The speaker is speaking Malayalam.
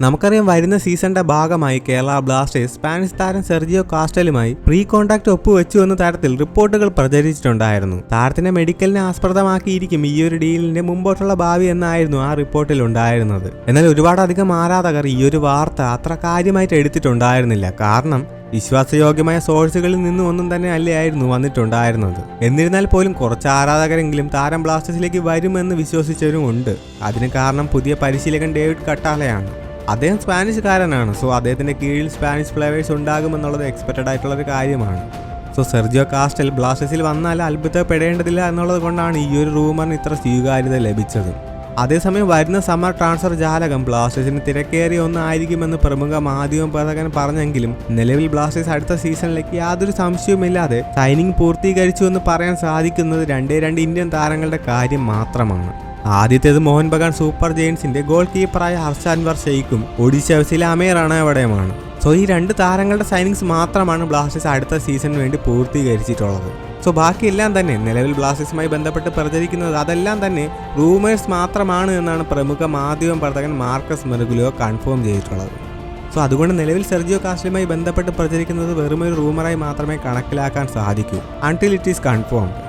നമുക്കറിയാം വരുന്ന സീസണിന്റെ ഭാഗമായി കേരള ബ്ലാസ്റ്റേഴ്സ് സ്പാനിഷ് താരം സെർജിയോ കാസ്റ്റലുമായി പ്രീ കോൺടാക്ട് ഒപ്പുവെച്ചു എന്ന തരത്തിൽ റിപ്പോർട്ടുകൾ പ്രചരിച്ചിട്ടുണ്ടായിരുന്നു. താരത്തിന്റെ മെഡിക്കലിനെ ആസ്പദമാക്കിയിരിക്കും ഈ ഒരു ഡീലിന്റെ മുമ്പോട്ടുള്ള ഭാവി എന്നായിരുന്നു ആ റിപ്പോർട്ടിൽ ഉണ്ടായിരുന്നത്. എന്നാൽ ഒരുപാടധികം ആരാധകർ ഈ ഒരു വാർത്ത അത്ര കാര്യമായിട്ട് എടുത്തിട്ടുണ്ടായിരുന്നില്ല. കാരണം വിശ്വാസയോഗ്യമായ സോഴ്സുകളിൽ നിന്നും ഒന്നും തന്നെ അല്ലായിരുന്നു വന്നിട്ടുണ്ടായിരുന്നത്. എന്നിരുന്നാൽ പോലും കുറച്ച് ആരാധകരെങ്കിലും താരം ബ്ലാസ്റ്റേഴ്സിലേക്ക് വരുമെന്ന് വിശ്വസിച്ചവരും ഉണ്ട്. അതിന് കാരണം പുതിയ പരിശീലകൻ ഡേവിഡ് കട്ടാലയാണ് അദ്ദേഹം സ്പാനിഷ്കാരനാണ്. സോ അദ്ദേഹത്തിന്റെ കീഴിൽ സ്പാനിഷ് ഫ്ലേവേഴ്സ് ഉണ്ടാകുമെന്നുള്ളത് എക്സ്പെക്റ്റഡ് ആയിട്ടുള്ളൊരു കാര്യമാണ്. സോ സെർജിയോ കാസ്റ്റൽ ബ്ലാസ്റ്റേഴ്സിൽ വന്നാൽ അത്ഭുതപ്പെടേണ്ടതില്ല എന്നുള്ളത് കൊണ്ടാണ് ഈ ഒരു റൂമറിന് ഇത്ര സ്വീകാര്യത ലഭിച്ചത്. അതേസമയം വരുന്ന സമ്മർ ട്രാൻസ്ഫർ ജാലകം ബ്ലാസ്റ്റേഴ്സിന് തിരക്കേറിയ ഒന്നായിരിക്കുമെന്ന് പ്രമുഖ മാധ്യമ പ്രവർത്തകൻ പറഞ്ഞെങ്കിലും നിലവിൽ ബ്ലാസ്റ്റേഴ്സ് അടുത്ത സീസണിലേക്ക് യാതൊരു സംശയവുമില്ലാതെ സൈനിങ് പൂർത്തീകരിച്ചു എന്ന് പറയാൻ സാധിക്കുന്നത് രണ്ടേ രണ്ട് ഇന്ത്യൻ താരങ്ങളുടെ കാര്യം മാത്രമാണ്. ആദ്യത്തേത് മോഹൻ ബഗാൻ സൂപ്പർ ജെയിൻസിന്റെ ഗോൾ കീപ്പറായ ഹർഷ അൻവർ ഷെയ്ഖും ഒഡീഷ എഫ്സിലെ അമീർ അണയവടയുമാണ്. സോ ഈ രണ്ട് താരങ്ങളുടെ സൈനിങ്സ് മാത്രമാണ് ബ്ലാസ്റ്റേഴ്സ് അടുത്ത സീസണിന് വേണ്ടി പൂർത്തീകരിച്ചിട്ടുള്ളത്. സോ ബാക്കിയെല്ലാം തന്നെ നിലവിൽ ബ്ലാസ്റ്റേഴ്സുമായി ബന്ധപ്പെട്ട് പ്രചരിക്കുന്നത് അതെല്ലാം തന്നെ റൂമേഴ്സ് മാത്രമാണ് എന്നാണ് പ്രമുഖ മാധ്യമ പ്രവർത്തകൻ മാർക്കസ് മെറുഗുലോ കൺഫേം ചെയ്തിട്ടുള്ളത്. സോ അതുകൊണ്ട് നിലവിൽ സെർജിയോ കാസ്റ്റലുമായി ബന്ധപ്പെട്ട് പ്രചരിക്കുന്നത് വെറുമൊരു റൂമറായി മാത്രമേ കണക്കിലാക്കാൻ സാധിക്കൂ. Until it is confirmed